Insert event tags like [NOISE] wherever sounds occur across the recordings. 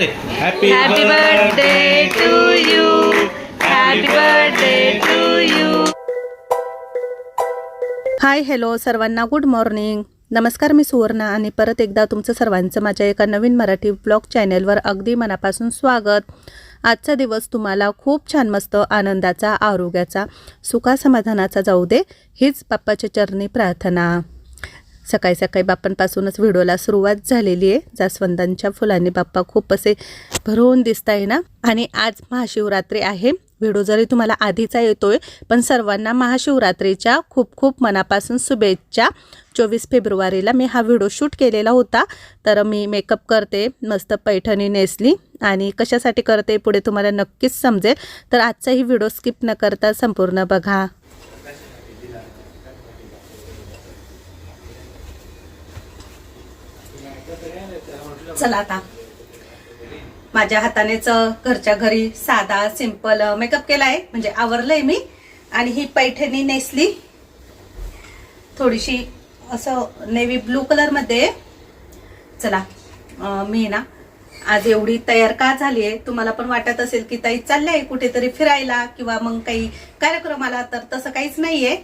Happy, Happy birthday to you. Happy birthday to you. Hi hello सर्वांना good morning नमस्कार मी सुवर्णा आणि परत एकदा तुमचं सर्वांचं माझ्या एका नवीन मराठी ब्लॉग चॅनेलवर अगदी मनापासून स्वागत आजचा दिवस तुम्हाला खूप छान मस्त आनंदाचा आरोग्याचा सुखासमाधानाचा जाऊ दे हीच बाप्पाच्या चरणी प्रार्थना सकाळी सकाळी बाप्पांपासूनच व्हिडिओला सुरुवात झालेली आहे. जास्वंदांच्या फुलांनी बाप्पा खूप असे भरून दिसत आहे ना? आणि आज महाशिवरात्री आहे. व्हिडिओ जरी तुम्हाला आधीचा येतोय पण सर्वांना महाशिवरात्रीच्या खूप खूप मनापासून शुभेच्छा. चोवीस फेब्रुवारीला मी हा व्हिडिओ शूट केलेला होता. तर मी मेकअप करते मस्त पैठणी नेसली आणि कशासाठी करते पुढे तुम्हाला नक्कीच समजेल. तर आजचाही व्हिडिओ स्किप न करता संपूर्ण बघा. चला आता. माझ्या हातानेच घरच्या घरी साधा सिंपल मेकअप केलाय. म्हणजे आवरलंय मी. आणि ही पैठणी नेसली. थोडीशी असं नेव्ही ब्लू कलरमध्ये. चला मी ना आज एवढी तयार का झाली आहे? तुम्हाला पण वाटत असेल की ताई चालले आहे कुठेतरी फिरायला किंवा मग काही कार्यक्रमाला तर तसं काहीच नाहीये.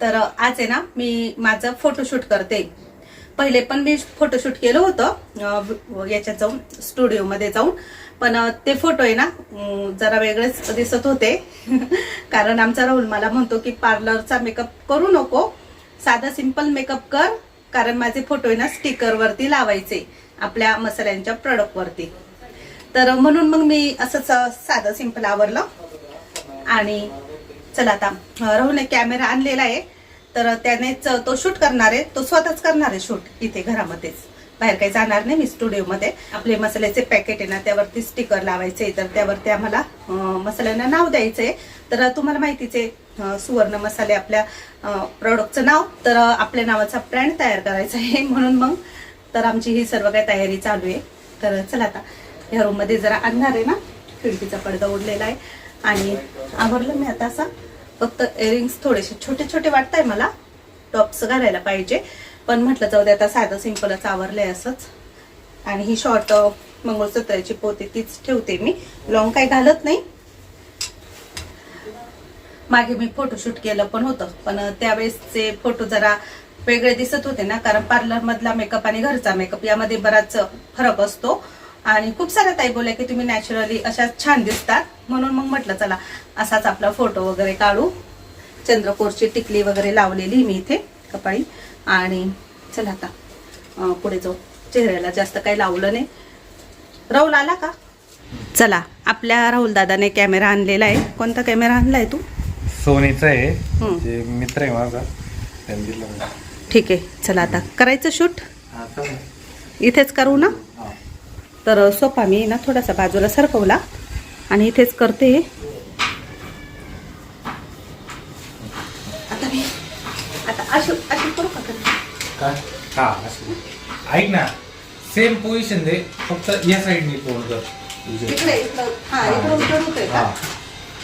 तर आज आहे ना मी माझं फोटोशूट करते. पहिले पण मी फोटोशूट केलं होतं याच्यात जाऊन स्टुडिओमध्ये जाऊन. पण ते फोटो आहे ना जरा वेगळेच दिसत होते. [LAUGHS] कारण आमचा राहुल मला म्हणतो की पार्लरचा मेकअप करू नको. साधा सिंपल मेकअप कर कारण माझे फोटो आहे ना स्टिकरवरती लावायचे आपल्या मसाल्यांच्या प्रॉडक्टवरती तर म्हणून मग मी असंच साधं सिंपल आवरलं. आणि चला आता राहुलने कॅमेरा आणलेला आहे. तर त्यानेच तो शूट करणार आहे तो स्वतःच करणार आहे शूट इथे घरामध्येच. बाहेर काही जाणार नाही मी स्टुडिओमध्ये आपले मसाल्याचे पॅकेट आहे ना त्यावरती स्टिकर लावायचे तर त्यावरती आम्हाला मसाल्यांना नाव द्यायचंय. तर तुम्हाला माहितीच आहे सुवर्ण मसाले आपल्या प्रॉडक्टचं नाव. तर आपल्या नावाचा ब्रँड तयार करायचा आहे म्हणून मग तर आमची ही सर्व काही तयारी चालू आहे. तर चला आता ह्या रूममध्ये जरा अंधार आहे ना खिडकीचा पडदा उडलेला आहे. आणि आवरलं मी आता असा. फक्त इयरिंग्स थोडेसे छोटे छोटे वाटत मला. टॉप्स घालायला पाहिजे. पण म्हटलं जाऊ दे आता साधं सिंपलच आवरलंय असंच. आणि ही शॉर्ट मंगळसूत्राची पोती तीच ठेवते मी. लॉंग काही घालत नाही. मागे मी फोटोशूट केलं पण होतं. पण त्यावेळेसचे फोटो जरा वेगळे दिसत होते ना. कारण पार्लर मधला मेकअप आणि घरचा मेकअप यामध्ये बराच फरक असतो. आणि खूप साऱ्या ताई बोलल्या की तुम्ही नॅचरली अशा छान दिसतात. म्हणून मग म्हटलं चला असाच आपला फोटो वगैरे काढू. चंद्रकोरची टिकली वगैरे लावलेली मी इथे कपाळी. आणि चला आता पुढे जाऊ. चेहऱ्याला जास्त काही लावलं नाही. राहुल आला का? चला आपल्या राहुल दादाने कॅमेरा आणलेला आहे. कोणता कॅमेरा आणलाय तू? सोनीचं आहे. मित्र आहे माझा. ठीक आहे चला आता. करायचं शूट. इथेच करू ना. तर सोफा मी ना थोडासा बाजूला सरकवला आणि इथेच करते आता मी आता अशी अशी करू का कधी? काय हा असं. ऐक ना सेम पोझिशन दे फक्त या साईडनी फोल्ड कर. इकडे हा का हा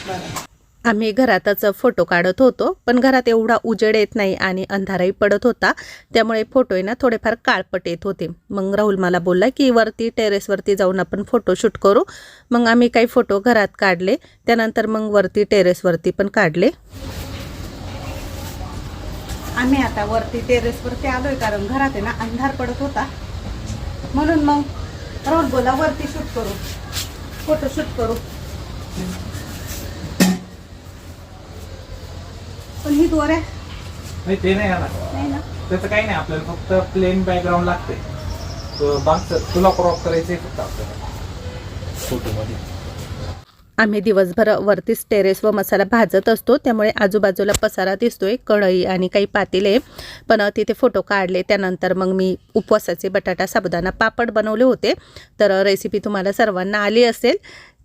बरं. आम्ही घरातच फोटो काढत होतो पण घरात एवढा उजेड येत नाही आणि अंधारही पडत होता. त्यामुळे फोटो आहे ना थोडेफार काळपट येत होते. मग राहुल मला बोलला की वरती टेरेसवरती जाऊन आपण फोटो शूट करू. मग आम्ही काही फोटो घरात काढले. त्यानंतर मग वरती टेरेसवरती पण काढले. आम्ही आता वरती टेरेसवरती आलोय कारण घरात आहे ना अंधार पडत होता. म्हणून मग राहुल बोला वरती शूट करू. फोटो शूट करू. पण ही दोऱ्या नाही ते नाही ना? त्याचं काही नाही आपल्याला फक्त प्लेन बॅकग्राऊंड लागते. तुला क्रॉप करायचंय फक्त आपल्याला. फोटोमध्ये. आम्ही दिवसभर वरतीच टेरेस व मसाला भाजत असतो त्यामुळे आजूबाजूला पसारा दिसतोय कढई आणि काही पातेले पण तिथे फोटो काढले त्यानंतर मग मी उपवासाचे बटाटा साबुदाणा पापड बनवले होते. तर रेसिपी तुम्हाला सर्वांना आली असेल.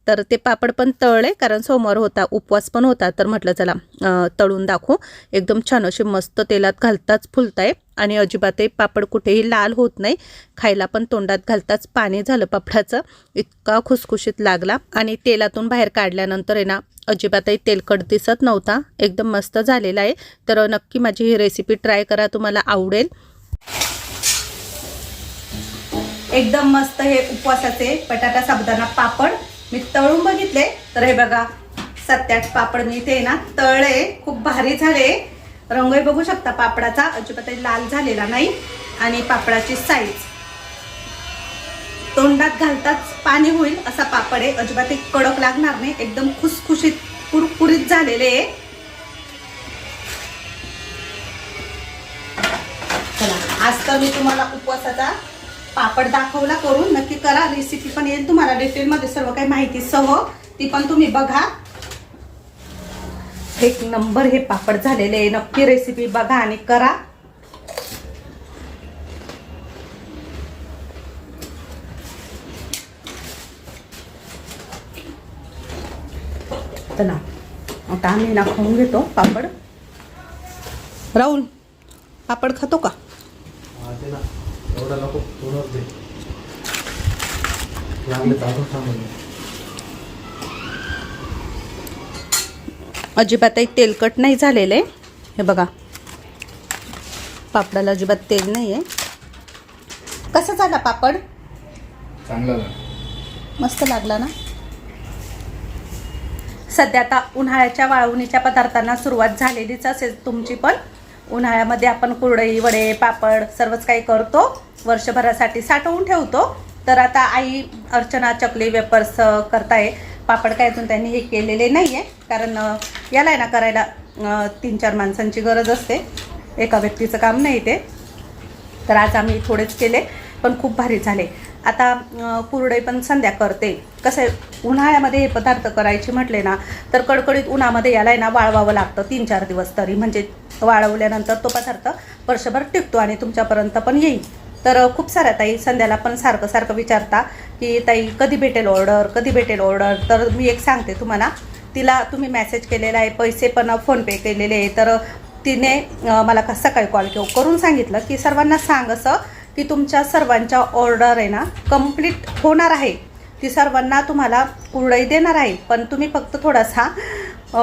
तर ते पापड पण तळले कारण सोमवार होता उपवास पण होता. तर म्हटलं चला तळून दाखवू. एकदम छान असे मस्त तेलात घालताच फुलताय. आणि अजिबातही पापड कुठेही लाल होत नाही. खायला पण तोंडात घालताच पाणी झालं पापडाचं. इतका खुसखुशीत लागला. आणि तेलातून बाहेर काढल्यानंतर आहे ना अजिबातही तेलकट दिसत नव्हता. एकदम मस्त झालेला आहे. तर नक्की माझी ही रेसिपी ट्राय करा तुम्हाला आवडेल. एकदम मस्त हे उपवासाचे बटाटा साबुदाणा पापड. मी तळून बघितले. तर हे बघा सत्याच पापड मी इथे ना तळले. खूप भारी झाले. रंगही बघू शकता पापडाचा. अजिबात लाल झालेला नाही. आणि पापडाची साईज तोंडात घालताच पाणी होईल असा पापड आहे. अजिबात एक कडक लागणार नाही. एकदम खुसखुशीत कुरकुरीत झालेले आहे. चला आज तर मी तुम्हाला उपवासाचा पापड दाखवला करून नक्की करा. रेसिपी पण येईल तुम्हाला डिटेलमध्ये सर्व काही माहिती. सह ती पण तुम्ही बघा. एक नंबर हे पापड झालेले आहे. नक्की रेसिपी बघा आणि करा. चला आता आम्ही ना खाऊन घेतो पापड. राहुल पापड खातो का? नको. दे लागले. अजिबातही तेलकट नाही झालेले. हे बघा. पापडाला अजिबात तेल नाही आहे कसा झाला पापड? चांगला मस्त लागला ना? सध्या आता उन्हाळ्याच्या वाळवणीच्या पदार्थांना सुरुवात झालेलीच असेल तुमची पण. उन्हाळ्यामध्ये आपण कुरडई वडे पापड सर्वच काही करतो. वर्षभरासाठी साठवून ठेवतो. तर आता आई अर्चना चकली वेपर्स करताय. पापड काय अजून त्यांनी हे केलेले नाही आहे कारण याला आहे ना करायला तीन चार माणसांची गरज असते. एका व्यक्तीचं काम नाही ते. तर आज आम्ही थोडेच केले पण खूप भारी झाले. आता कुरडे कुरडई पण संध्या करते. कसं आहे उन्हाळ्यामध्ये हे पदार्थ करायचे म्हटले ना तर कडकडीत उन्हामध्ये याला आहे ना वाळवावं लागतं तीन चार दिवस तरी. म्हणजे वाळवल्यानंतर तो पदार्थ वर्षभर टिकतो आणि तुमच्यापर्यंत पण येईल. तर खूप साऱ्या ताई संध्याला पण सारखं सारखं विचारता की ताई कधी भेटेल ऑर्डर कधी भेटेल ऑर्डर तर मी एक सांगते तुम्हाला. तिला तुम्ही मॅसेज केलेला आहे पैसे पण फोनपे केलेले आहे. तर तिने मला सकाळी कॉल करून सांगितलं की सर्वांना सांग असं की तुमच्या सर्वांच्या ऑर्डर आहे ना कंप्लीट होणार आहे. ती सर्वांना तुम्हाला कुरडई देणार आहे. पण तुम्ही फक्त थोडासा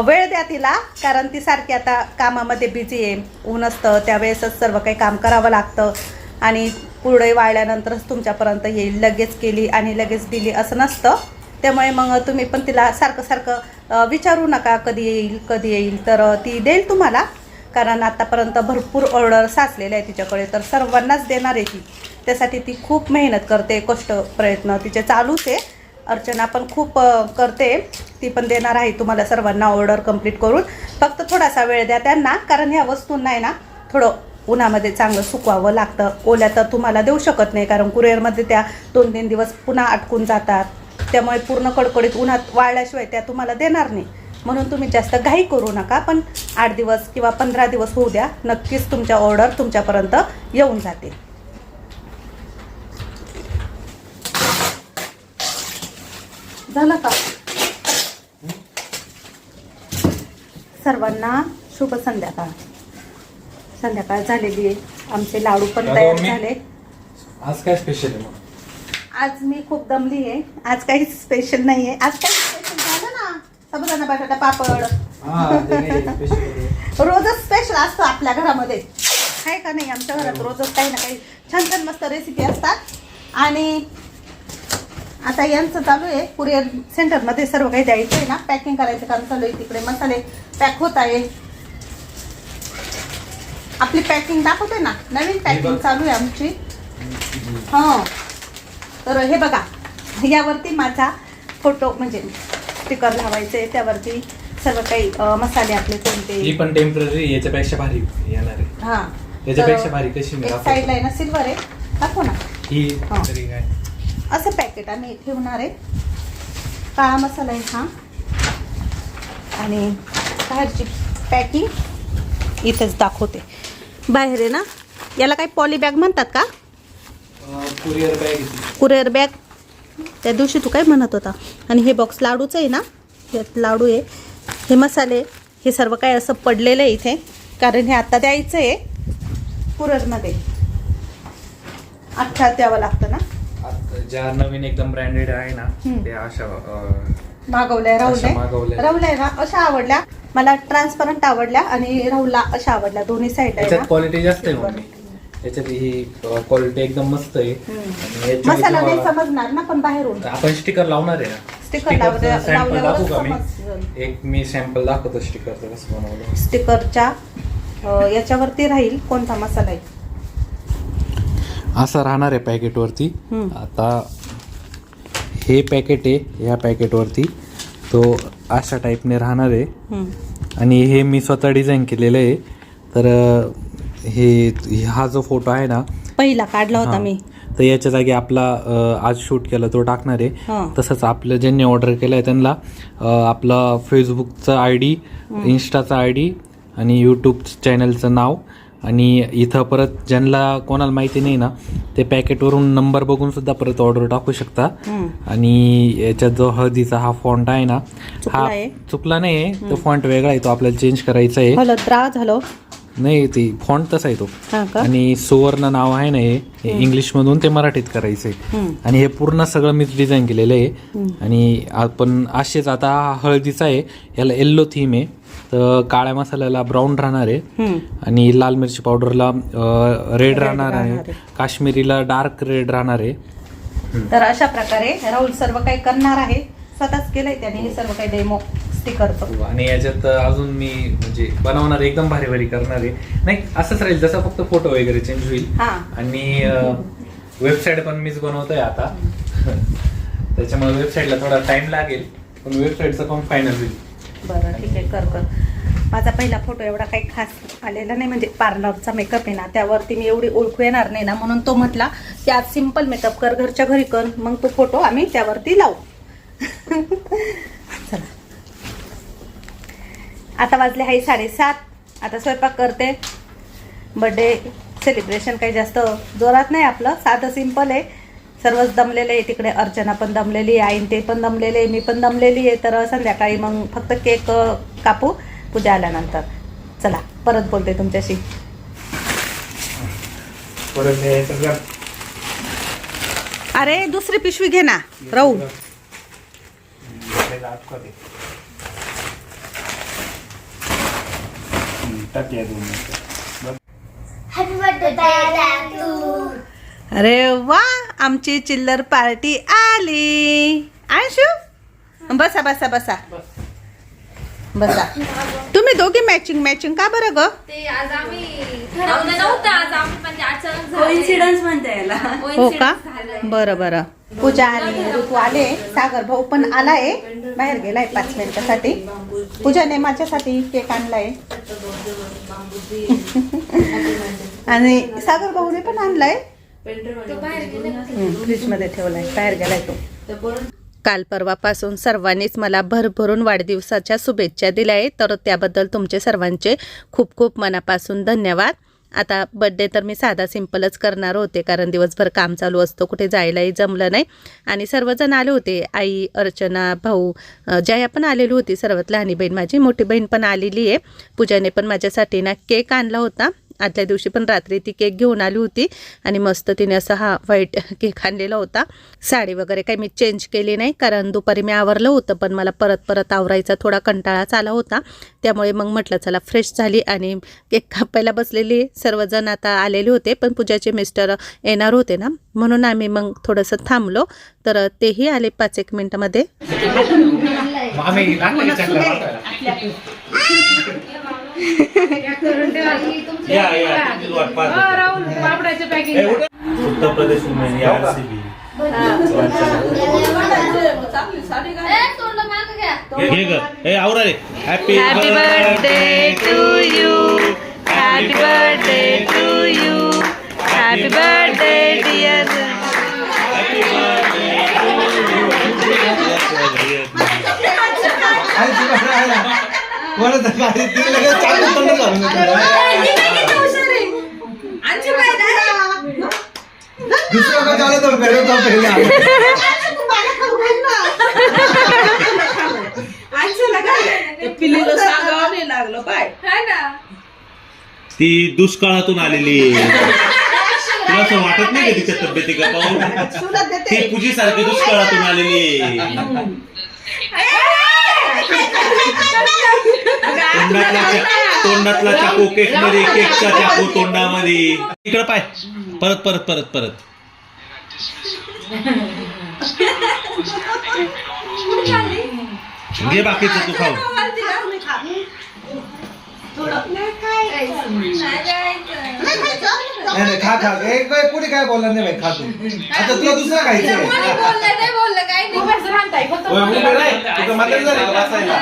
वेळ द्या तिला कारण ती सारखी आता कामामध्ये बिझी आहे. ऊन असतं त्यावेळेसच सर्व काही काम करावं लागतं. आणि कुरडई वाळल्यानंतरच तुमच्यापर्यंत येईल. लगेच केली आणि लगेच दिली असं नसतं. त्यामुळे मग तुम्ही पण तिला सारखं सारखं विचारू नका कधी येईल कधी येईल. तर ती देईल तुम्हाला. कारण आतापर्यंत भरपूर ऑर्डर साचलेल्या आहे तिच्याकडे. तर सर्वांनाच देणार आहे ती. त्यासाठी ती खूप मेहनत करते कष्ट प्रयत्न. तिचे चालूच आहे. अर्चना पण खूप करते. ती पण देणार आहे तुम्हाला सर्वांना ऑर्डर कंप्लीट करून. फक्त थोडासा वेळ द्या त्यांना कारण ह्या वस्तूंना आहे ना थोडं उन्हामध्ये चांगलं सुकवावं लागतं. ओल्या तर तुम्हाला देऊ शकत नाही कारण कुरिअरमध्ये त्या दोन तीन दिवस पुन्हा अटकून जातात. त्यामुळे पूर्ण कडकडीत उन्हात वाळल्याशिवाय त्या तुम्हाला देणार नाही. म्हणून तुम्ही जास्त घाई करू नका पण आठ दिवस किंवा पंधरा दिवस होऊ द्या. नक्कीच तुमच्या ऑर्डर तुमच्यापर्यंत येऊन जातील. झालं का? सर्वांना शुभ संध्याकाळ. संध्याकाळ झालेली आहे. आमचे लाडू पण तयार? झाले. आज काय स्पेशल आहे आज मी खूप दमली आहे. आज काही स्पेशल नाही आहे आज झालं ना साबुदाणा बटाटा पापड. हा [LAUGHS] रोजच स्पेशल असतो आपल्या घरामध्ये. आहे का नाही? आमच्या घरात रोजच काही ना काही छान छान मस्त रेसिपी असतात. आणि आता यांचं चालू आहे. कुरिअर सेंटरमध्ये सर्व काही द्यायचं आहे ना. पॅकिंग करायचं काम चालू आहे. तिकडे मसाले पॅक होत आहे. आपली पॅकिंग दाखवते ना. नवीन पॅकिंग चालू आहे आमची. हां. तर हे बघा. यावरती माझा फोटो म्हणजे स्टिकर लावायचं आहे त्यावरती सर्व काही मसाले आपले ही कोणते पण टेंपररी याच्यापेक्षा भारी येणार आहे. हा. तर भारी कशी मी एक दाखवतो. साईडला आहे ना सिल्वर आहे. दाखव ना. ही हा. तरी काय? असं पॅकेट आम्ही ठेवणार आहे. काळा मसाला आहे हा. आणि बाहेरची पॅकिंग इथेच दाखवते. बाहेर आहे ना? याला काही पॉली बॅग म्हणतात का? कुरिअर बॅग कुरिअर बॅग त्या दिवशी तू काय म्हणत होता? आणि हे बॉक्स लाडूचं आहे ना? यात लाडू आहे. हे मसाले हे सर्व काय असं पडलेलं आहे इथे. कारण हे आता द्यायचं आहे. कुरिअरमध्ये अख्खा द्यावं लागतं ना? ज्या नवीन एकदम ब्रँडेड आहे ना. ते अशा मागवल्या राहुलने. राहुलने ना अशा आवडल्या. मला ट्रान्सपरंट आवडल्या आणि राहुलला अशा आवडल्या. दोन्ही साईड आहे याच्यात ना. क्वालिटी जास्त आहे याच्यात ही क्वालिटी एकदम मस्त आहे. आणि याच्यामध्ये मसाला नाही तुम्हाला- समजणार ना पण बाहेरून. आपण स्टिकर लावणार आहे. ना Sticker सॅम्पल लावल्यावरच दाखवू का मी. एक मी सॅम्पल दाखवतो स्टिकरचं कसं बनवलं. स्टिकरच्या अं, याच्यावरती राहील कोणता मसाला आहे? असं राहणार आहे पॅकेटवरती हम्म. आता हे पॅकेट आहे ह्या पॅकेटवरती तो अशा टाईपने राहणार आहे. हम्म. आणि हे मी स्वतः डिझाईन केलेलं आहे. तर अं, हे हा जो फोटो आहे ना पहिला काढला होता. मी. तर याच्या जागी आपला आज शूट केला तो टाकणार आहे. तसंच आपलं ज्यांनी ऑर्डर केलं आहे त्यांना आपलं फेसबुकचं आय डी इन्स्टाचं आय डी आणि यूट्यूब चॅनलचं नाव. आणि इथं परत ज्यांना कोणाला माहिती नाही ना ते पॅकेटवरून नंबर बघून सुद्धा परत ऑर्डर टाकू शकता. आणि याच्यात जो हळदीचा हा फॉन्ट आहे ना हा. चुकला नाही तो फॉन्ट वेगळा आहे तो आपल्याला चेंज करायचा आहे. नाही ते फॉन्ट तसा आहे तो. हा का? आणि सुवर्ण नाव आहे ना हे इंग्लिश मधून ते मराठीत करायचंय. हम्म. आणि हे पूर्ण सगळं मीच डिझाईन केलेलं आहे. आणि आपण असेच आता हा हळदीचा आहे याला येल्लो थीम आहे. तर काळ्या मसाल्याला ब्राऊन राहणार आहे. हम्म. आणि लाल मिरची पावडरला रेड राहणार आहे. काश्मीरीला डार्क रेड राहणार आहे. तर अशा प्रकारे राहुल सर्व काही करणार आहे. स्वतःच केलंय त्याने हे सर्व काही डेमो स्टिकरचं आणि याच्यात अजून मी म्हणजे बनवणार एकदम भारी भारी करणार आहे. नाही असंच राहील जसं फक्त फोटो वगैरे चेंज होईल. हा. आणि वेबसाईट पण मीच बनवतोय आता. त्याच्यामुळे वेबसाईटला थोडा टाइम लागेल पण वेबसाईटचं पण फायनल होईल. बरं ठीक आहे कर कर. माझा पहिला फोटो एवढा काही खास आलेला नाही म्हणजे पार्लरचा मेकअप आहे ना त्यावरती मी एवढी ओळखू येणार नाही ना म्हणून तो म्हटला की आज सिंपल मेकअप कर घरच्या घरी कर मग तो फोटो आम्ही त्यावरती लावू. [LAUGHS] चला. आता वाजले आहे साडेसात. आता स्वयंपाक करते. बर्थडे सेलिब्रेशन काही जास्त जोरात नाही आपलं. साधं सिंपल आहे. सर्वच दमलेले आहे. तिकडे अर्चना पण दमलेली आहे. आईन ते पण दमलेले आहे. मी पण दमलेली आहे. तर संध्याकाळी मग फक्त केक कापू. पूजा आल्यानंतर. चला परत बोलते तुमच्याशी. अरे दुसरी पिशवी घे ना. राहुल Happy birthday to अरे वा आमची चिल्लर पार्टी आली. आयशू बसा बसा बसा. बसा. तुम्ही दोघी मॅचिंग मॅचिंग का बरं ग? ते आज आम्ही ठरवलं नव्हतं आज आम्ही अचानक झालं. कोइन्सिडन्स म्हणता याला. हो का. बरं बरं. पूजा आणि ऋतू आले सागर भाऊ पण आलाय. बाहेर गेलाय पाच मिनिटासाठी. पूजाने माझ्यासाठी केक आणलाय. [LAUGHS] आणि सागर भाऊने पण आणलाय. तो बाहेर गेला फ्रीजमध्ये ठेवलाय. बाहेर गेलाय तो. काल परवापासून सर्वांनीच मला भरभरून वाढदिवसाच्या शुभेच्छा दिल्या आहेत. तर त्याबद्दल तुमचे सर्वांचे खूप खूप मनापासून धन्यवाद. आता बड्डे तर मी साधा सिम्पलच करणार होते कारण दिवसभर काम चालू असतं कुठे जायलाही जमलं नाही. आणि सर्वजण आले होते आई अर्चना भाऊ जया पण आलेली होती सर्वात लहानी बहीण. माझी मोठी बहीण पण आलेली आहे. पूजाने पण माझ्यासाठी ना केक आणला होता. आदल्या दिवशी पण रात्री ती केक घेऊन आली होती आणि मस्त तिने असा हा व्हाईट केक आणलेला होता. साडी वगैरे काही मी चेंज केली नाही कारण दुपारी मी आवरलं होतं पण मला परत परत आवरायचा थोडा कंटाळाच आला होता. त्यामुळे मग म्हटलं चला फ्रेश झाली आणि केक कापायला बसलेली सर्वजण आता आलेले होते पण पूजाचे मिस्टर येणार होते ना. म्हणून आम्ही मग थोडंसं थांबलो. तर तेही आले पाच एक मिनटामध्ये. आम्ही लागलं की चकल्या वाटायला. या या तुमची वाट पाहत होते. उत्तर प्रदेश में आरसीबी ए, ती दुष्काळातून आलेली आहे. तुला असं वाटत नाही का तिच्या तब्येती का पाहून ती पूजी सारखी दुष्काळातून आलेली आहे. तोंडातला तोंडातला चाकू केकमध्ये केकचा चाकू तोंडामध्ये. इकडं पाय. परत परत परत परत. घे बाकीचं तू खाऊ. नाही नाही खा खा. ए, काय बोलणार नाही खा तू. आता तुला दुसरं खायचं कोणी बोललं नाही बोललं काय नाही तुझं म्हातारी झाली का बसायला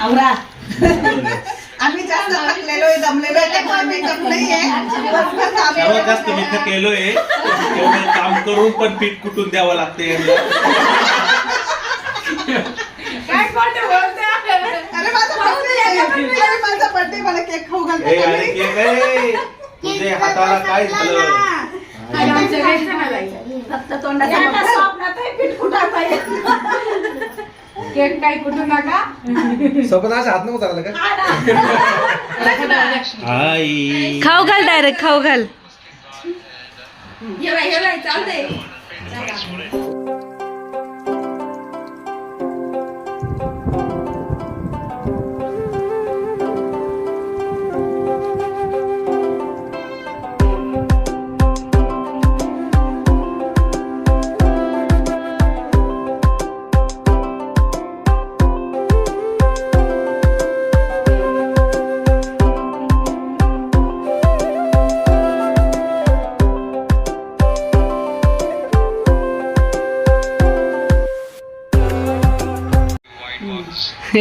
आवरा. आम्ही जास्त थकलेलो आहे दमलेलो आहे त्यामुळे मेकअप आहे. सर्वात जास्त मी एवढं काम करून पण पीठ कुटून द्यावं लागते यांना. अरे माझा birthday आहे. अरे माझा बर्थडे मला केक खाऊ घालते ए, अरे केक आहे. तुझे हाताला काय झालं? फक्त पीठ कुठात आहे. सोबत असं हात नको चाललं का? आई. खाऊ घाल डायरेक्ट खाऊ घाल. हे हे चालतंय.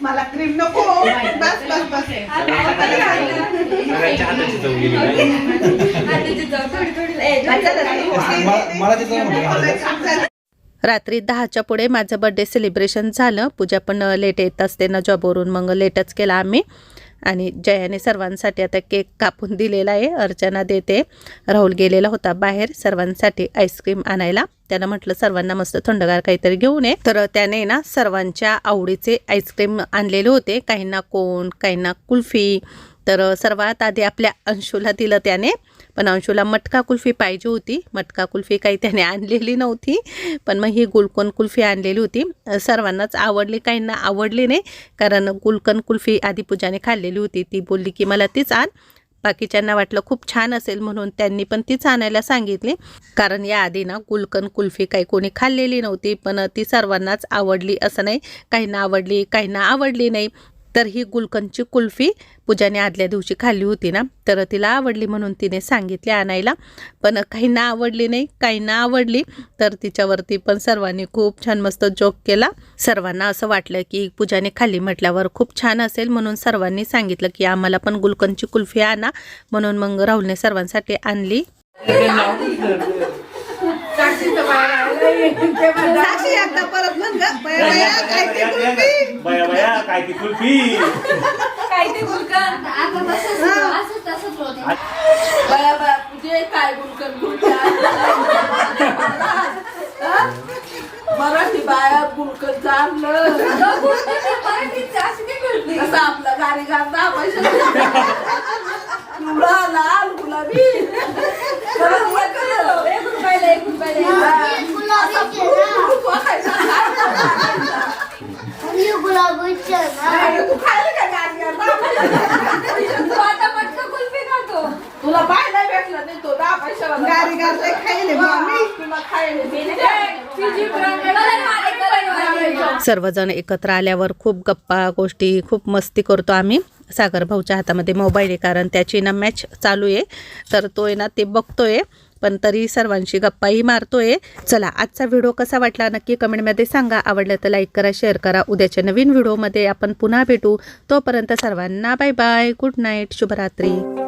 मला क्रीम नको बस बस बस रात्री दहाच्या पुढे माझं बड्डे सेलिब्रेशन झालं पूजा पण लेट येत असते ना जॉबवरून मग लेटच केला आम्ही आणि जयाने सर्वांसाठी आता केक कापून दिलेला आहे. अर्चना देते. राहुल गेलेला होता बाहेर. सर्वांसाठी आईस्क्रीम आणायला. त्यानं म्हटलं सर्वांना मस्त थंडगार काहीतरी घेऊन ये तर त्याने ना सर्वांच्या आवडीचे आईस्क्रीम आणलेले होते. काहींना कोण काहींना कुल्फी. तर सर्वात आधी आपल्या अंशूला दिलं त्याने. पण अंशूला मटका कुल्फी पाहिजे होती. मटका कुल्फी काही त्याने आणलेली नव्हती. पण मग ही गुलकन कुल्फी आणलेली होती. सर्वांनाच आवडली काहींना आवडली नाही. कारण गुलकन कुल्फी आधी पूजाने खाल्लेली होती. ती बोलली की मला तीच आण. बाकीच्यांना वाटलं खूप छान असेल म्हणून त्यांनी पण तीच आणायला सांगितली. कारण या आधी ना गुलकन कुल्फी काही कोणी खाल्लेली नव्हती. पण ती सर्वांनाच आवडली असं नाही. काहींना आवडली काहींना आवडली नाही. तर ही गुलकंदची कुल्फी पूजाने आदल्या दिवशी खाल्ली होती ना. तर तिला आवडली म्हणून तिने सांगितले आणायला. पण काहींना आवडली नाही काहींना आवडली. तर तिच्यावरती पण सर्वांनी खूप छान मस्त जोक केला. सर्वांना असं वाटलं की पूजाने खाल्ली म्हटल्यावर खूप छान असेल म्हणून सर्वांनी सांगितलं की आम्हाला पण गुलकंदची कुल्फी आणा म्हणून मग राहुलने सर्वांसाठी आणली. साक्षी एकदा परत म्हण गं. बया, बया, काय ते कुल्फी? बया बया काय ती कुल्फी काय ते गुलकंद? मराठी बाया गुलकन मराठीचं, काय? कसं आपलं गाडी गाडा पैसे गुलाबी परत एक केलं. एक रुपयाला, एक रुपयाला. असा फुल फुल वाकायचा. अरे तू खायला का गाडी गाडा? तू आता मटका कुल्फी खातो. तुला पाहायला भेटलं नाही तो दहा पैशाला खायले. तुला खायला. सर्वजण एकत्र आल्यावर खूप गप्पा गोष्टी खूप मस्ती करतो आम्ही सागर भाऊच्या हातामध्ये मोबाईल आहे कारण त्याची ना मॅच चालू आहे तर तो आहे ना ते बघतोय पण तरी सर्वांशी गप्पाही मारतोय. चला आजचा व्हिडिओ कसा वाटला नक्की कमेंटमध्ये सांगा. आवडलं तर लाईक करा शेअर करा. उद्याच्या नवीन व्हिडिओमध्ये आपण पुन्हा भेटू. तोपर्यंत सर्वांना बाय बाय गुड नाईट शुभरात्री.